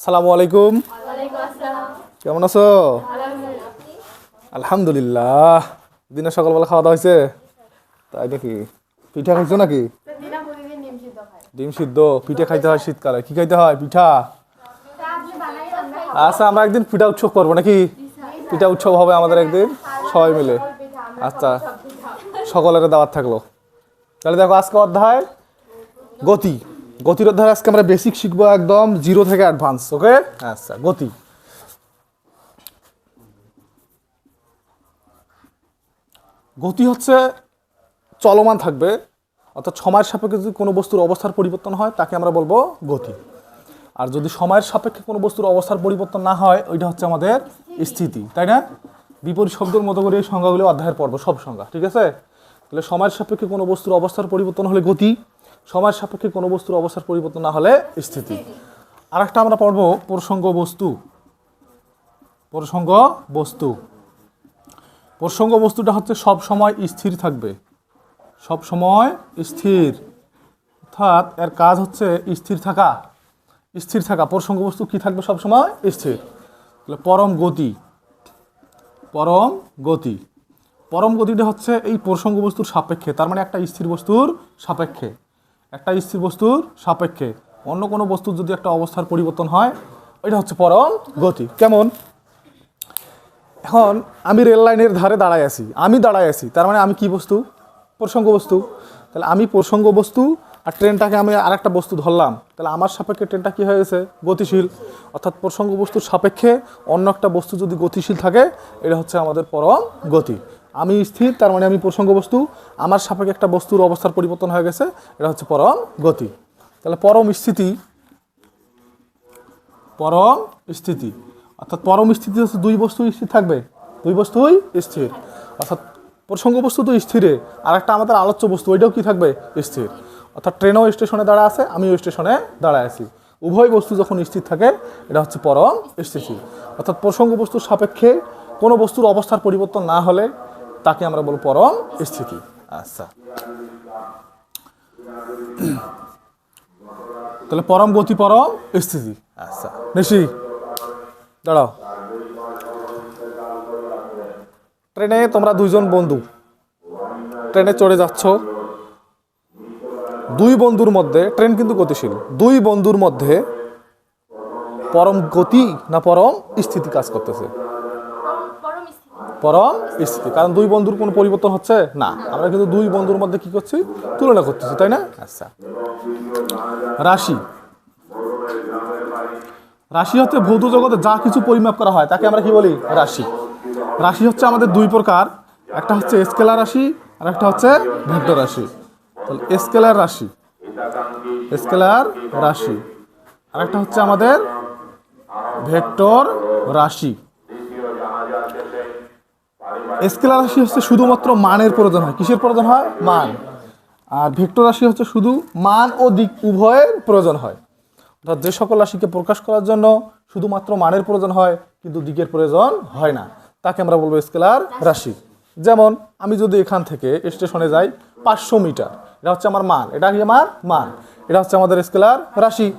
আসসালামু আলাইকুম। কেমন আছো? আলহামদুলিল্লাহ। দিনের সকালবেলা খাওয়া দাওয়া হয়েছে? তাই নাকি? পিঠা খাইছো নাকি? দিনা ডিম সিদ্ধ। পিঠা খাইতে হয় শীতকালে। কি খাইতে হয়? পিঠা? আচ্ছা আমরা একদিন পিঠা উৎসব করব নাকি? পিঠা উৎসব হবে আমাদের একদিন সবাই মিলে। আচ্ছা সকলের দাওয়াত থাকল। তাহলে দেখো আজকে অধ্যায় গতি। গতির অধ্যায় আজকে আমরা বেসিক শিখব একদম জিরো থেকে অ্যাডভান্স ওকে আচ্ছা গতি। গতি হচ্ছে চলমান থাকবে অর্থাৎ সময়ের সাপেক্ষে যদি কোনো বস্তুর অবস্থার পরিবর্তন হয় তাকে আমরা বলব গতি। আর যদি সময়ের সাপেক্ষে কোনো বস্তুর অবস্থার পরিবর্তন না হয় ওইটা হচ্ছে আমাদের স্থিতি তাই না? বিপরীত শব্দের মতো করে এই সংজ্ঞাগুলো অধ্যায়ের পর্ব সব সংজ্ঞা ঠিক আছে? তাহলে সময়ের সাপেক্ষে কোনো বস্তুর অবস্থার পরিবর্তন হলে গতি সময়ের সাপেক্ষে কোনো বস্তুর অবস্থার পরিবর্তন না হলে স্থিতি। আর একটা আমরা পড়ব প্রসঙ্গ বস্তু। প্রসঙ্গ বস্তু। প্রসঙ্গ বস্তুটা হচ্ছে সব সময় স্থির থাকবে। সব সময় স্থির। অর্থাৎ এর কাজ হচ্ছে স্থির থাকা। স্থির থাকা। প্রসঙ্গ বস্তু কি থাকবে সব সময়? স্থির। পরম গতি। পরম গতি। পরম গতিটা হচ্ছে এই প্রসঙ্গ বস্তুর সাপেক্ষে। তার মানে একটা স্থির বস্তুর সাপেক্ষে। একটা স্থির বস্তুর সাপেক্ষে। অন্য কোনো বস্তুর যদি একটা অবস্থার পরিবর্তন হয়, এটা হচ্ছে পরম গতি। কেমন? এখন আমি রেল লাইনের ধারে দাঁড়ায় আছি, আমি দাঁড়ায় আছি, তার মানে আমি কি বস্তু? প্রসঙ্গ বস্তু। তাহলে আমি প্রসঙ্গ বস্তু আর ট্রেনটাকে আমি আর একটা বস্তু ধরলাম, তাহলে আমার সাপেক্ষে ট্রেনটা কী হয়ে গেছে? গতিশীল। অর্থাৎ প্রসঙ্গ বস্তুর সাপেক্ষে অন্য একটা বস্তু যদি গতিশীল থাকে, এটা হচ্ছে আমাদের পরম গতি। আমি স্থির, তার মানে আমি প্রসঙ্গ বস্তু আমার সাপেক্ষে একটা বস্তুর অবস্থার পরিবর্তন হয়ে গেছে, এটা হচ্ছে পরম গতি। তাহলে পরম স্থিতি পরম স্থিতি। অর্থাৎ পরম স্থিতি হচ্ছে দুই বস্তু স্থির থাকবে, দুই বস্তুই স্থির। অর্থাৎ প্রসঙ্গ বস্তু তো স্থিরে আর একটা আমাদের আলোচ্য বস্তু, ওইটাও কি থাকবে? স্থির। অর্থাৎ ট্রেনও স্টেশনে দাঁড়া আছে, আমিও স্টেশনে দাঁড়ায় আছি। উভয় বস্তু যখন স্থির থাকে, এটা হচ্ছে পরম স্থিতি। অর্থাৎ প্রসঙ্গ বস্তুর সাপেক্ষে কোনো বস্তুর অবস্থার পরিবর্তন না হলে তাকে আমরা বলব পরম স্থিতি। আচ্ছা। তাহলে পরম গতি পরম স্থিতি। আচ্ছা। নিশি দাঁড়াও। ট্রেনে তোমরা দুইজন বন্ধু। ট্রেনে চড়ে যাচ্ছ। দুই বন্ধুর মধ্যে ট্রেন কিন্তু গতিশীল। দুই বন্ধুর মধ্যে পরম গতি না পরম স্থিতি কাজ করতেছে। পরম স্থিতি। কারণ দুই বন্ধুর কোনো পরিবর্তন হচ্ছে? না। আমরা কিন্তু দুই বন্ধুর মধ্যে কি করছি? তুলনা করতেছি, তাই না? আচ্ছা। রাশি। রাশি হচ্ছে ভৌত জগতে যা কিছু পরিমাপ করা হয়, তাকে আমরা কি বলি? রাশি। রাশি হচ্ছে আমাদের দুই প্রকার। একটা হচ্ছে স্কেলার রাশি, আর একটা হচ্ছে ভেক্টর রাশি। তাহলে স্কেলার রাশি। স্কেলার রাশি। আর একটা হচ্ছে আমাদের ভেক্টর রাশি। স্কেলার রাশি হচ্ছে শুধুমাত্র মানের প্রয়োজন হয়। কিসের প্রয়োজন হয়? মান। আর ভেক্টর রাশি হচ্ছে শুধু মান ও দিক উভয়ের প্রয়োজন হয়। অর্থাৎ যে সকল রাশিকে প্রকাশ করার জন্য শুধুমাত্র মানের প্রয়োজন হয়, কিন্তু দিকের প্রয়োজন হয় না। তাকে আমরা বলব স্কেলার রাশি। যেমন, আমি যদি এখান থেকে স্টেশনে যাই, পাঁচশো মিটার, এটা হচ্ছে আমার মান। এটা কি আমার? মান। এটা হচ্ছে আমাদের স্কেলার রাশি।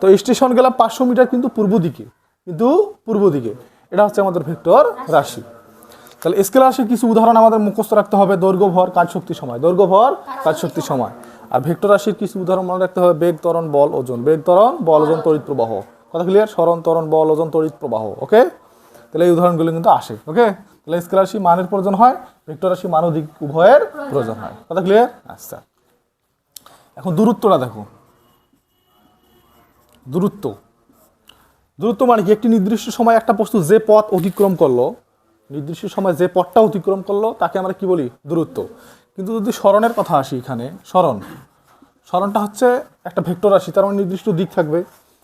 তো স্টেশন গেলাম পাঁচশো মিটার কিন্তু পূর্ব দিকে, কিন্তু পূর্ব দিকে। এটা হচ্ছে আমাদের ভেক্টর রাশি। তাহলে স্কেলার রাশির কিছু উদাহরণ আমাদের মুখস্থ রাখতে হবে দৈর্ঘ্য ভর কাজ শক্তি সময়। দৈর্ঘ্য ভর কাজ শক্তি সময়। আর ভেক্টর রাশির কিছু উদাহরণ মনে রাখতে হবে বেগ ত্বরণ বল ওজন। বেগ ত্বরণ বল ওজন তড়িৎ প্রবাহ। কথা ক্লিয়ার সরণ ত্বরণ বল ওজন তড়িৎ প্রবাহ ওকে তাহলে এই উদাহরণগুলো কিন্তু আসে ওকে তাহলে স্কেলার রাশি মানের প্রয়োজন হয় ভেক্টর রাশি মান দিক উভয়ের প্রয়োজন হয়। কথা ক্লিয়ার আচ্ছা। এখন দূরত্বটা দেখো। দূরত্ব। দূরত্ব মানে কি? একটি নির্দিষ্ট সময় একটা বস্তু যে পথ অতিক্রম করল নির্দিষ্ট সময় যে পথটা অতিক্রম করল, তাকে আমরা কি বলি? দূরত্ব। কিন্তু যদি স্মরণের কথা আসি এখানে, স্মরণ। স্মরণটা হচ্ছে একটা ভেক্টর রাশি, তার মানে নির্দিষ্ট দিক থাকবে।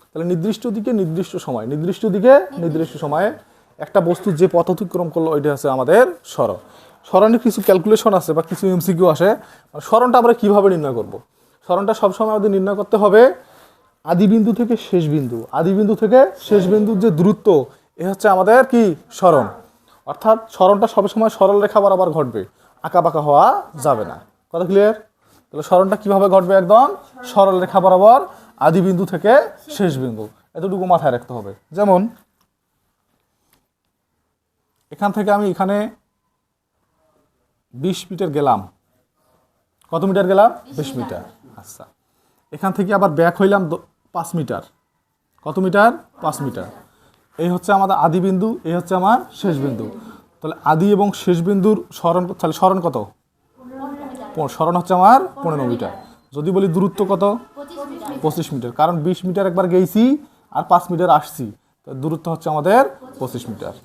তাহলে নির্দিষ্ট দিকে নির্দিষ্ট সময়, নির্দিষ্ট দিকে নির্দিষ্ট সময়ে একটা বস্তু যে পথ অতিক্রম করল, ওইটা হচ্ছে আমাদের স্মরণ। স্মরণে কিছু ক্যালকুলেশন আছে বা কিছু এমসিকিউ আসে। স্মরণটা আমরা কীভাবে নির্ণয় করব? স্মরণটা সবসময় আমাদের নির্ণয় করতে হবে আদি বিন্দু থেকে শেষ বিন্দু আদি বিন্দু থেকে শেষ বিন্দুর যে দূরত্ব, এ হচ্ছে আমাদের কি? স্মরণ। অর্থাৎ স্মরণটা সবসময় সরল রেখা বরাবর ঘটবে। আঁকা বাঁকা হওয়া যাবে না। কথা ক্লিয়ার তাহলে স্মরণটা কীভাবে ঘটবে একদম? সরল রেখা বরাবর আদি বিন্দু থেকে শেষ বিন্দু। এতটুকু মাথায় রাখতে হবে। যেমন এখান থেকে আমি এখানে বিশ মিটার গেলাম। কত মিটার গেলাম? বিশ মিটার। আচ্ছা। এখান থেকে আবার ব্যাক হইলাম পাঁচ মিটার। কত মিটার? পাঁচ মিটার। এই হচ্ছে আমাদের আদি বিন্দু, এই হচ্ছে আমার শেষ বিন্দু। তাহলে আদি এবং শেষ বিন্দুর স্মরণ, তাহলে স্মরণ কত? স্মরণ হচ্ছে আমার পনেরো মিটার। যদি বলি দূরত্ব কত? পঁচিশ মিটার। কারণ বিশ মিটার একবার গেছি আর পাঁচ মিটার আসছি। তো দূরত্ব হচ্ছে আমাদের পঁচিশ মিটার।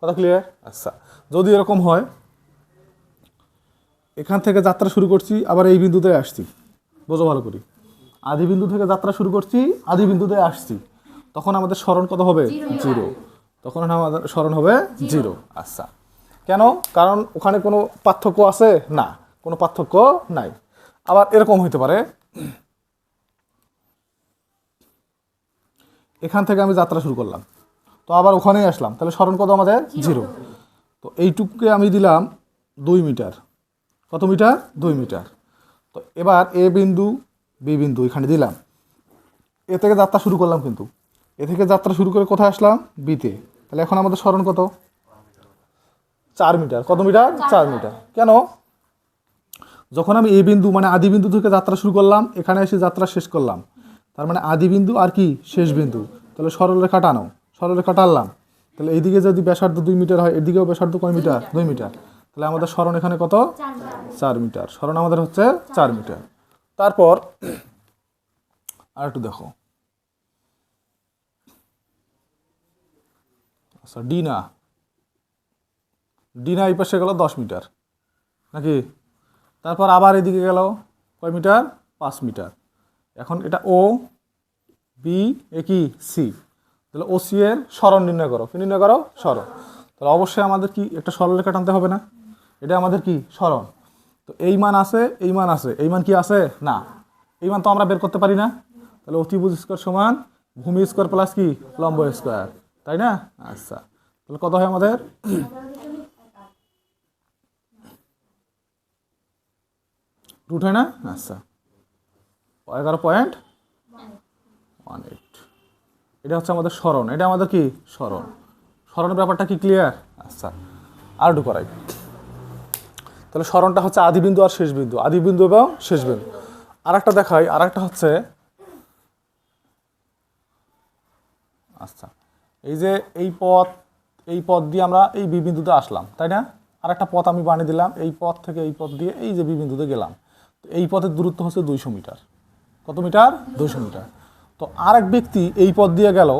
কথা ক্লিয়ার আচ্ছা। যদি এরকম হয়, এখান থেকে যাত্রা শুরু করছি, আবার এই বিন্দুতে আসছি। বোঝো ভালো করি। আদি বিন্দু থেকে যাত্রা শুরু করছি, আদি বিন্দুতে আসছি। তখন আমাদের স্মরণ কত হবে? জিরো। তখন আমাদের স্মরণ হবে জিরো। আচ্ছা। কেন? কারণ ওখানে কোনো পার্থক্য আছে? না। কোনো পার্থক্য নাই। আবার এরকম হইতে পারে। এখান থেকে আমি যাত্রা শুরু করলাম। তো আবার ওখানেই আসলাম। তাহলে স্মরণ কত আমাদের? জিরো। তো এইটুকুকে আমি দিলাম দুই মিটার। কত মিটার? দুই মিটার। তো এবার এ বিন্দু বি বিন্দু এখানে দিলাম। এ থেকে যাত্রা শুরু করলাম কিন্তু। এ থেকে যাত্রা শুরু করে কোথায় আসলাম? বিতে। তাহলে এখন আমাদের স্মরণ কত? চার মিটার। কত মিটার? চার মিটার। কেন? যখন আমি এই বিন্দু মানে আদি বিন্দু থেকে যাত্রা শুরু করলাম এখানে এসে যাত্রা শেষ করলাম। তার মানে আদি বিন্দু আর কি? শেষ বিন্দু। তাহলে সরলরেখা টানো। সরলরেখা টানলাম। তাহলে এইদিকে যদি ব্যাসার্ধ দুই মিটার হয় এদিকেও ব্যাসার্ধ কয় মিটার? দুই মিটার। তাহলে আমাদের স্মরণ এখানে কত? চার মিটার। স্মরণ আমাদের হচ্ছে চার মিটার। তারপর আর একটু দেখো। আচ্ছা ডিনা। ডিনা এই পাশে গেল দশ মিটার। নাকি? তারপর আবার এদিকে গেল কয় মিটার? পাঁচ মিটার। এখন এটা ও বি এ কি? সি তাহলে ও সি এর স্মরণ নির্ণয় করো। কি নির্ণয় করো? স্মরণ তাহলে অবশ্যই আমাদের কি একটা সরলরেখা টানতে হবে না? এটা আমাদের কি? স্মরণ তো এই মান আছে, এই মান আছে। এই মান কি আছে? না। এই মান তো আমরা বের করতে পারি না। তাহলে অতিভুজ স্কোয়ার সমান ভূমি স্কোয়ার প্লাস কি? লম্ব স্কোয়ার। তাই না? আচ্ছা। তাহলে কত হয় আমাদের? রুট হয় না? আচ্ছা। এগারো পয়েন্ট ওয়ান এইট এটা হচ্ছে আমাদের স্মরণ। এটা আমাদের কি? স্মরণ। স্মরণের ব্যাপারটা কি ক্লিয়ার আচ্ছা। আর একটু করাই। তাহলে স্মরণটা হচ্ছে আদিবিন্দু আর শেষ বিন্দু আদিবিন্দু এবং শেষ বিন্দু আর একটা দেখাই। আর একটা হচ্ছে আচ্ছা। এই যে এই পথ এই পথ দিয়ে আমরা এই বি বিন্দুতে আসলাম, তাই না? আর একটা পথ আমি বানিয়ে দিলাম, এই পথ থেকে এই পথ দিয়ে এই যে বি বিন্দুতে গেলাম। তো এই পথের দূরত্ব হচ্ছে দুইশো মিটার। কত মিটার? দুইশো মিটার। তো আর এক ব্যক্তি এই পথ দিয়ে গেল,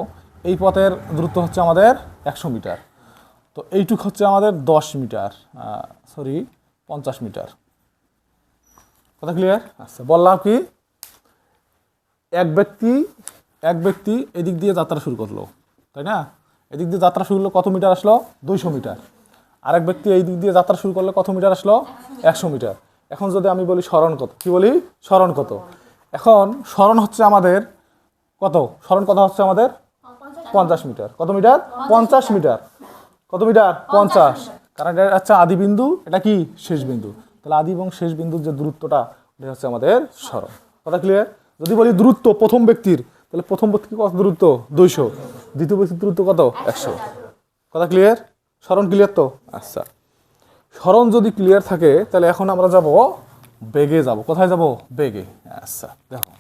এই পথের দূরত্ব হচ্ছে আমাদের একশো মিটার। তো এইটুক হচ্ছে আমাদের দশ মিটার সরি পঞ্চাশ মিটার। কথা ক্লিয়ার আচ্ছা বললাম কি? এক ব্যক্তি এক ব্যক্তি এদিক দিয়ে যাত্রা শুরু করল। তাই না? এদিক দিয়ে যাত্রা শুরু করল কত মিটার আসলো? দুইশো মিটার। আরেক ব্যক্তি এই দিক দিয়ে যাত্রা শুরু করলে কত মিটার আসলো? একশো মিটার। এখন যদি আমি বলি স্মরণ কত? কি বলি? স্মরণ কত? এখন স্মরণ হচ্ছে আমাদের কত? স্মরণ কত হচ্ছে আমাদের? পঞ্চাশ মিটার। কত মিটার? পঞ্চাশ মিটার। কত মিটার? পঞ্চাশ। কারণ এটা হচ্ছে আদি বিন্দু, এটা কি? শেষ বিন্দু। তাহলে আদি এবং শেষ বিন্দুর যে দূরত্বটা এটা হচ্ছে আমাদের স্মরণ। কথা ক্লিয়ার যদি বলি দূরত্ব প্রথম ব্যক্তির তাহলে প্রথম ব্যক্তির কত দূরত্ব দুইশো। দ্বিতীয় ব্যক্তির দূরত্ব কত? একশো। কথা ক্লিয়ার স্মরণ ক্লিয়ার তো? আচ্ছা। স্মরণ যদি ক্লিয়ার থাকে, তাহলে এখন আমরা যাব বেগে যাব। কোথায় যাব? বেগে। আচ্ছা দেখো।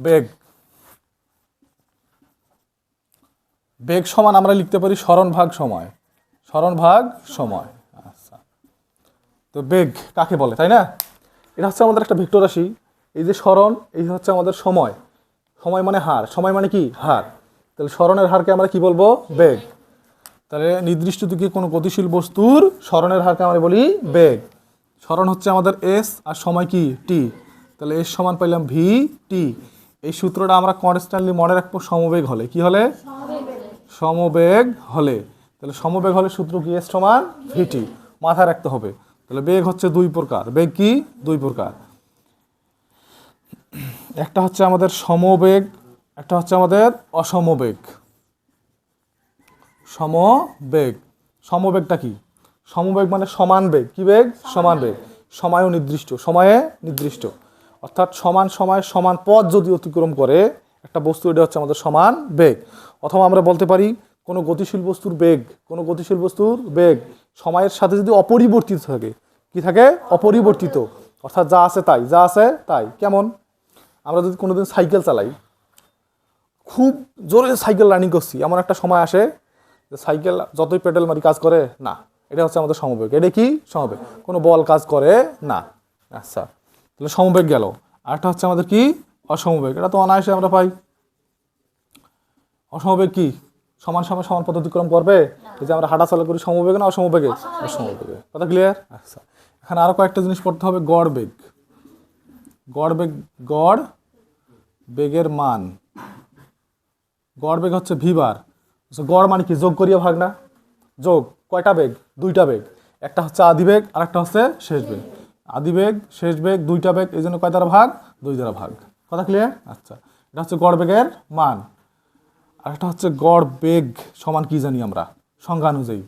বেগ। বেগ সমান আমরা লিখতে পারি স্মরণ ভাগ সময়। স্মরণ ভাগ সময়। আচ্ছা। তো বেগ কাকে বলে, তাই না? এটা হচ্ছে আমাদের একটা ভেক্টর রাশি। এই যে স্মরণ, এই হচ্ছে আমাদের সময়। সময় মানে হার। সময় মানে কি? হার। তাহলে স্মরণের হারকে আমরা কি বলব? বেগ। তাহলে নির্দিষ্ট দিকে কোনো গতিশীল বস্তুর স্মরণের হারকে আমরা বলি বেগ। স্মরণ হচ্ছে আমাদের এস আর সময় কি? টি। তাহলে এস সমান পাইলাম ভি, টি। এই সূত্রটা আমরা কনস্ট্যান্টলি মনে রাখব সমবেগ হলে। কি হলে? সমবেগ হলে। তাহলে সমবেগ হলে সূত্র কি? এস সমান ভিটি মাথায় রাখতে হবে। তাহলে বেগ হচ্ছে দুই প্রকার। বেগ কি? দুই প্রকার। একটা হচ্ছে আমাদের সমবেগ একটা হচ্ছে আমাদের অসমবেগ। সমবেগ। সমবেগটা কি? সমবেগ মানে সমান বেগ। কি বেগ? সমান বেগ। সময়ও নির্দিষ্ট সময়ে নির্দিষ্ট। অর্থাৎ সমান সময় সমান পথ যদি অতিক্রম করে একটা বস্তু এটা হচ্ছে আমাদের সমান বেগ। অথবা আমরা বলতে পারি কোনো গতিশীল বস্তুর বেগ কোনো গতিশীল বস্তুর বেগ সময়ের সাথে যদি অপরিবর্তিত থাকে কি থাকে? অপরিবর্তিত। অর্থাৎ যা আছে তাই যা আছে তাই। কেমন? আমরা যদি কোনোদিন সাইকেল চালাই খুব জোরে সাইকেল রানিং করছি এমন একটা সময় আসে যে সাইকেল যতই পেডেল মারি কাজ করে না এটা হচ্ছে আমাদের সমবেগ। এটা কি? সমবেগ। কোনো বল কাজ করে না। আচ্ছা তাহলে সমবেগ গেল। আরেকটা হচ্ছে আমাদের কি? অসমবেগ। এটা তো অনায়াসে আমরা পাই। অসমবেগ কি? সমান সময় সমান পথ অতিক্রম করবে এই যে আমরা হাঁটা চলা করি সমবেগে না অসমবেগে? অসমবেগে। কথা ক্লিয়ার আচ্ছা। এখানে আরও কয়েকটা জিনিস পড়তে হবে। গড় বেগ। গড় বেগ, গড় বেগের মান। গড় বেগ হচ্ছে ভিবার গড় মানে কি? যোগ করিয়া ভাগ না? যোগ। কয়টা বেগ? দুইটা বেগ। একটা হচ্ছে আদি বেগ আর একটা হচ্ছে শেষ বেগ। আদি বেগ, শেষ বেগ, দুইটা বেগ, এই জন্য কয় দ্বারা ভাগ? দুই দ্বারা ভাগ। কথা ক্লিয়ার আচ্ছা। এটা হচ্ছে গড় বেগের মান। আর একটা হচ্ছে গড় বেগ সমান কি জানি আমরা? সংজ্ঞা অনুযায়ী।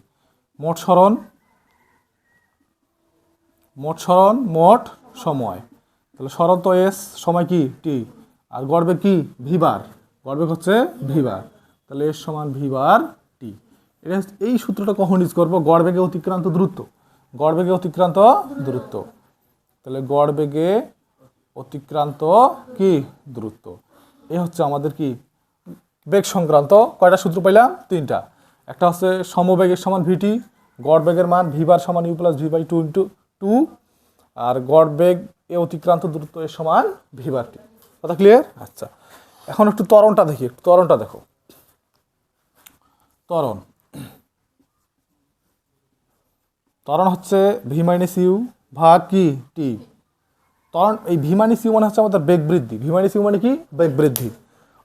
মোট সরণ মোট সরণ, মোট সময়। তাহলে সরণ এস, সময় কি? টি আর গড়বেগ কি? ভিবার গড়বেগ হচ্ছে ভিবার তাহলে এস সমান ভিবার টি এটা এই সূত্রটা কখন ইউজ করব? গড়বেগে অতিক্রান্ত দূরত্ব। গড়বেগে অতিক্রান্ত দূরত্ব। তাহলে গড়বেগে অতিক্রান্ত কি? দূরত্ব। এ হচ্ছে আমাদের কি? বেগ সংক্রান্ত। কয়টা সূত্র পাইলাম? তিনটা। একটা হচ্ছে সমবেগের সমান ভিটি গড় বেগের মান ভিবার সমান U plus V by two into two আর গড় বেগ এ অতিক্রান্ত দূরত্ব এর সমান ভিবার টি কথা ক্লিয়ার আচ্ছা। এখন একটু ত্বরণটা দেখি, একটু ত্বরণটা দেখো। ত্বরণ। ত্বরণ হচ্ছে ভি মাইনাস ইউ ভাগ কি? টি ত্বরণ, এই ভি মাইনাস ইউ মানে হচ্ছে আমাদের বেগ বৃদ্ধি। ভি মাইনাস ইউ মানে কি? বেগ বৃদ্ধি।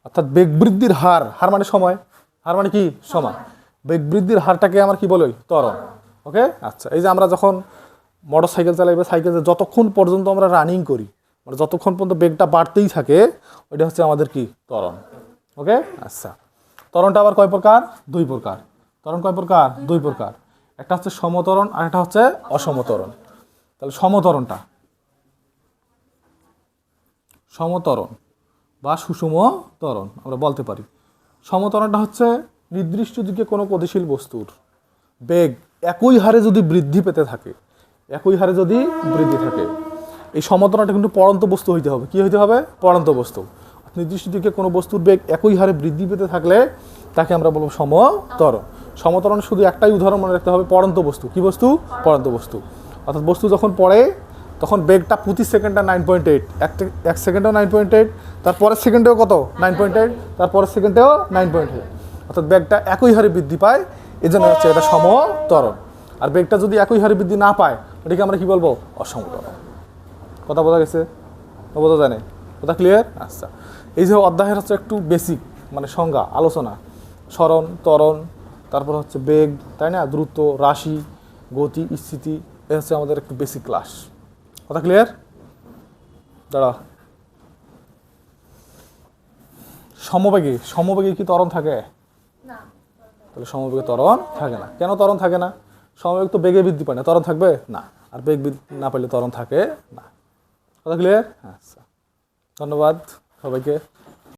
অর্থাৎ বেগ বৃদ্ধির হার হার মানে সময়। হার মানে কি? সময় বেগ বৃদ্ধির হারটাকে আমার কি বলে? ত্বরণ। ওকে আচ্ছা এই যে আমরা যখন মোটর সাইকেল চালাই বা সাইকেল যতক্ষণ পর্যন্ত আমরা রানিং করি মানে যতক্ষণ পর্যন্ত বেগটা বাড়তেই থাকে, ওইটা হচ্ছে আমাদের কি? ত্বরণ। ওকে আচ্ছা। ত্বরণটা আবার কয় প্রকার? দুই প্রকার। ত্বরণ কয় প্রকার? দুই প্রকার। একটা হচ্ছে সমতরণ, আর একটা হচ্ছে অসমতরণ। তাহলে সমতরণটা। সমতরণ বা সুষম ত্বরণ আমরা বলতে পারি। সমতরণটা হচ্ছে নির্দিষ্ট দিকে কোনো গতিশীল বস্তুর বেগ একই হারে যদি বৃদ্ধি পেতে থাকে একই হারে যদি বৃদ্ধি থাকে, এই সমতরণটা কিন্তু পড়ন্ত বস্তু হইতে হবে। কি হইতে হবে? পড়ন্ত বস্তু। নির্দিষ্ট দিকে কোনো বস্তুর বেগ একই হারে বৃদ্ধি পেতে থাকলে তাকে আমরা বলব সমতরণ। সমতরণ শুধু একটাই উদাহরণ মনে রাখতে হবে, পড়ন্ত বস্তু। কি বস্তু? পড়ন্ত বস্তু। অর্থাৎ বস্তু যখন পড়ে, তখন বেগটা প্রতি সেকেন্ডে নাইন পয়েন্ট এইট এক সেকেন্ডেও নাইন পয়েন্ট এইট তারপরের সেকেন্ডেও কত? নাইন পয়েন্ট এইট তারপরের সেকেন্ডেও নাইন পয়েন্ট এইট অর্থাৎ বেগটা একই হারে বৃদ্ধি পায় এই জন্য হচ্ছে এটা সমতরণ। আর বেগটা যদি একই হারে বৃদ্ধি না পায় ওটাকে আমরা কি বলব? অসমতরণ কথা বোঝা গেছে? বোঝা জানে কথা ক্লিয়ার আচ্ছা। এই যে অধ্যায়ের হচ্ছে একটু বেসিক মানে সংজ্ঞা আলোচনা। স্মরণ ত্বরণ তারপর হচ্ছে বেগ তাই না? দ্রুত রাশি গতি স্থিতি এ হচ্ছে আমাদের একটু বেসিক ক্লাস কথা ক্লিয়ার দাঁড়া। সমবেগে সমবেগে কি ত্বরণ থাকে? তাহলে সমবেগে ত্বরণ থাকে না। কেন ত্বরণ থাকে না? সমবেগ তো বেগে বৃদ্ধি পায় না তরণ থাকবে? না। আর বেগ না পেলে তরণ থাকে না। কথা ক্লিয়ার আচ্ছা ধন্যবাদ সবাইকে।